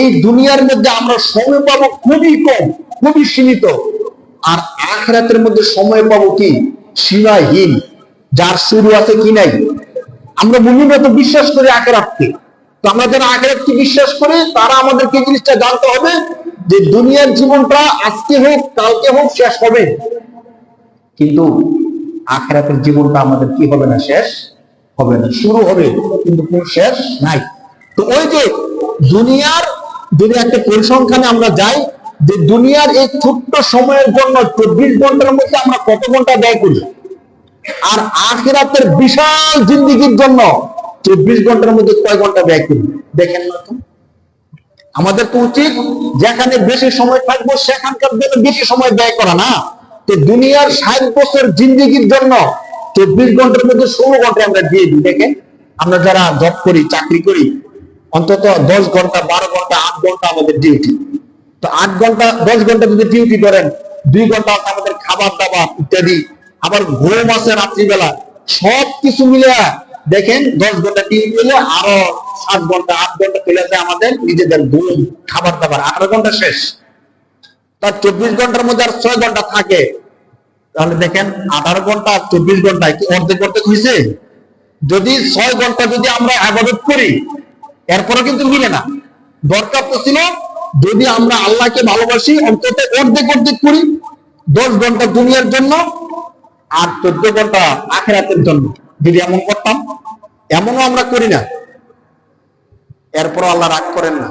এই দুনিয়ার মধ্যে আমরা সময় পাবো খুবই কম, খুবই সীমিত। আর আখরাতের মধ্যে সময় পাবো কি? সীমাহীন, যার শুরু আছে কি নাই। আমরা মূল্য তো বিশ্বাস করি আখেরাতকে। তো আমরা যারা আখেরাতকে বিশ্বাস করি, তারা আমাদেরকে জিনিসটা জানতে হবে যে দুনিয়ার জীবনটা আজকে হোক, কালকে হোক, শেষ হবে। কিন্তু আখেরাতের জীবনটা আমাদের কি হবে না শেষ? হবে না, শুরু হবে, কিন্তু শেষ নাই। তো ওই যে দুনিয়ার যদি একটা পরিসংখ্যানে আমরা যাই, যে দুনিয়ার এই ছোট্ট সময়ের জন্য চব্বিশ ঘণ্টার মধ্যে আমরা কত ঘণ্টা ব্যয় করি? আর আখেরাতের বিশাল জিন্দিগির জন্য চব্বিশ ঘণ্টার মধ্যে কয় ঘণ্টা ব্যয় করি? দেখেন না তো। আমাদের তো উচিত যেখানে বেশি সময় থাকব, সেখানকার জন্য বেশি সময় ব্যয় করা, না? তো দুনিয়ার ষাট বছর জিন্দিগির জন্য চব্বিশ ঘণ্টার মধ্যে ষোলো ঘণ্টা আমরা দিয়ে দিই। দেখেন, আমরা যারা জব করি, চাকরি করি অন্তত দশ ঘণ্টা, বারো ঘণ্টা, আট ঘণ্টা আমাদের ডিউটি তো আট ঘণ্টা, দশ ঘণ্টা যদি ডিউটি করেন, দুই ঘণ্টা আমাদের খাবার দাবার ইত্যাদি, আবার ঘুম আছে রাত্রিবেলা, সব কিছু মিলে দেখেন দশ ঘণ্টা ডিউটি হলে আরও সাত ঘণ্টা, আট ঘণ্টা চলে যায় আমাদের নিজেদের ঘুম, খাবার দাবার, আঠারো ঘণ্টা শেষ। তার চব্বিশ ঘণ্টার মধ্যে আর ছয় ঘণ্টা থাকে। তাহলে দেখেন আঠারো ঘণ্টা চব্বিশ ঘন্টায় কি অর্ধেক অর্ধেক হয়েছে? যদি ছয় ঘণ্টা যদি আমরা আবাদত করি এরপরে কিন্তু মিলে না। দরকার তো ছিল, যদি আমরা আল্লাহকে ভালোবাসি, অন্তত অর্ধেক অর্ধেক করি, দশ ঘণ্টা দুনিয়ার জন্য আর চোদ্দ ঘণ্টা আখেরাতের জন্য। যদি এমন করতাম, এমনও আমরা করি না। এরপর আল্লাহ রাগ করেন না।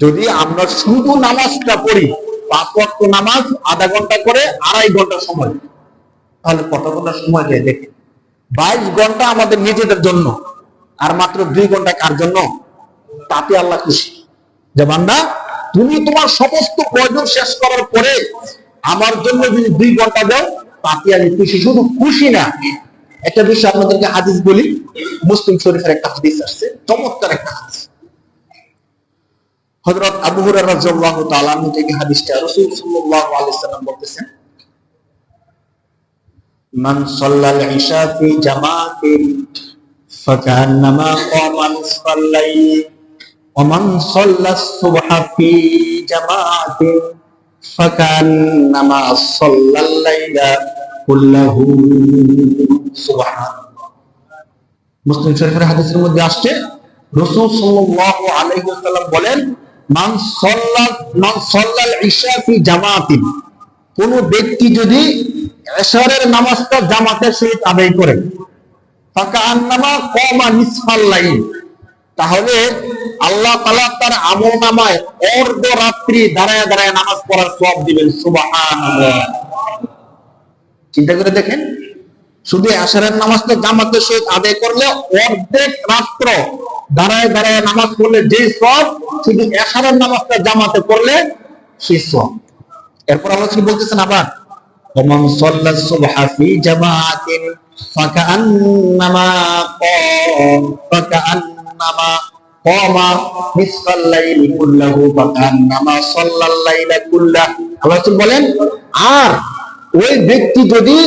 যদি আমরা শুধু নামাজটা পড়ি, পাঁচ ওয়াক্ত নামাজ, আধা ঘণ্টা করে আড়াই ঘণ্টা সময়, তাহলে কত ঘণ্টা সময় যায় দেখে? বাইশ ঘণ্টা আমাদের নিজেদের জন্য। আর মাত্র দুই ঘণ্টা কার জন্য? তাতে আল্লাহ খুশি। যে বান্দা, তুমি তোমার সমস্ত প্রয়োজন শেষ করার পরে আমার জন্য যদি দুই ঘণ্টা দাও, তাতে আমি খুশি। শুধু খুশি না, একটা বিষয় আপনাদেরকে হাদিস বলি। মুসলিম শরীফের একটা হাদিস আসছে, চমৎকার একটা হাদিস। হযরত আবু রাদিয়াল্লাহু তাআলা থেকে হাদিসটা রাসূল সাল্লাল্লাহু আলাইহি সাল্লাম বলতেছেন, মান সাল্লাল ইশা ফি জামাতিন কামা নিসফাল লাইল ওয়া মান সাল্লাস সুবহা ফি জামাতিন ফাকান্নামা সাল্লাল লাইলা কুল্লাহু সুবহানাল্লাহ। মুসলিম শরীফের হাদিসের মধ্যে আসছে, রাসূল সাল্লাল্লাহু আলাইহি ওয়াসাল্লাম বলেন, মান সাল্লাত মান সাল্লাল ইশা ফি জামাতিন কোন ব্যক্তি যদি এশারের নামাজটা জামাতের সহিত আদায় করে তাহলে আল্লাহ তালা তার আমল নামায় অর্ধ রাত্রি দাঁড়ায় দাঁড়ায় নামাজ পড়ার সব দিবেন সুবাহান চিন্তা করে দেখেন, শুধু আসারের তো জামাতের সহিত আদায় করলে অর্ধেক রাত্র দাঁড়ায় দাঁড়ায় নামাজ পড়লে যে সব শুধু এশারের নামাজটা জামাতে করলে সেই সব এরপর আল্লাহ বলতেছেন আবার? জামাতিন صلى الصبح في جماعة فكأنما قام فكأنما قام نصف الليل كله فكأنما صلى الليل كله আল্লাহ বলেন আর ওই ব্যক্তি যদি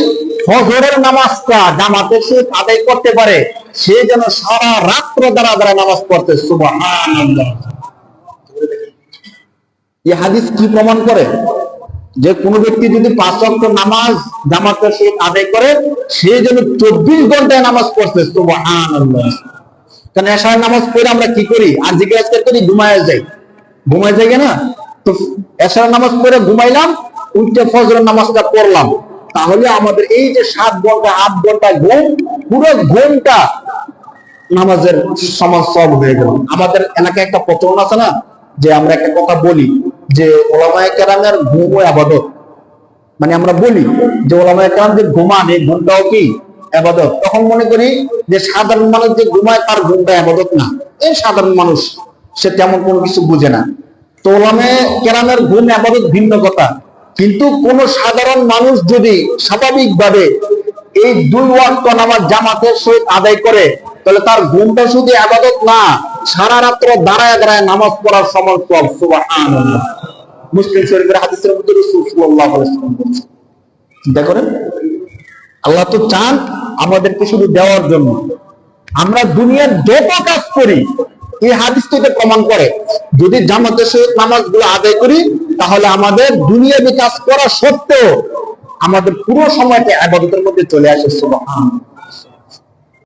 ফজরের নামাজটা জামাতের সহিত আদায় করতে পারে সে যেন সারা রাত্র দ্বারা দ্বারা নামাজ পড়তে সুবহানাল্লাহ এই হাদিস কি প্রমাণ করে যে কোন ব্যক্তি যদি পাঁচ ওয়াক্ত নামাজ জামাতের সহিত আদায় করে, সে যেন চব্বিশ ঘন্টায় নামাজ পড়ছে কারণ নামাজ পড়ে আমরা কি করি? আর জিজ্ঞাসা করি, ঘুমায় যাই। ঘুমায় যাই না তো এশার নামাজ পড়ে ঘুমাইলাম উল্টে ফজরের নামাজটা পড়লাম। তাহলে আমাদের এই যে সাত ঘণ্টা, আট ঘণ্টা ঘুম, পুরো ঘুমটা নামাজের সমাজ সব হয়ে গেল। আমাদের এলাকায় একটা প্রচলন আছে না, যে আমরা একটা কথা বলি যে ওলামায় কেরামের ঘুম আবাদত। মানে আমরা বলি যে ওলামায় কেরাম যে ঘুমান, এই ঘুমটাও কি আবাদত? তখন মনে করি যে সাধারণ মানুষ যে ঘুমায়, তার ঘুমটা আবাদত না। এই সাধারণ মানুষ, সে তেমন কোনো কিছু বুঝে না। তো ওলামে কেরামের ঘুম আবাদত ভিন্ন কথা। কিন্তু কোন সাধারণ মানুষ যদি স্বাভাবিকভাবে এই দুই ওয়াক্ত নামাজ জামাতের সহিত আদায় করে, তাহলে তার ঘুমটা শুধু আবাদত না, সারা রাত্র দাঁড়ায় দাঁড়ায় নামাজ পড়ার সময় সব সুবহানাল্লাহ। মুসলিম শরীফের হাদিসের মধ্যে রাসূল সাল্লাল্লাহু আলাইহি ওয়াসাল্লাম বলেছেন। চিন্তা করেন? আল্লাহ তো চান আমাদেরকে শুধু দেওয়ার জন্য। আমরা দুনিয়ার যত কাজ করি, এই হাদিস থেকে প্রমাণ করে। যদি জামাতের সহিত নামাজগুলো আদায় করি, তাহলে আমাদের দুনিয়াবি কাজ করা সত্ত্বেও আমাদের পুরো সময়টা আবাদতের মধ্যে চলে আসে সুবহান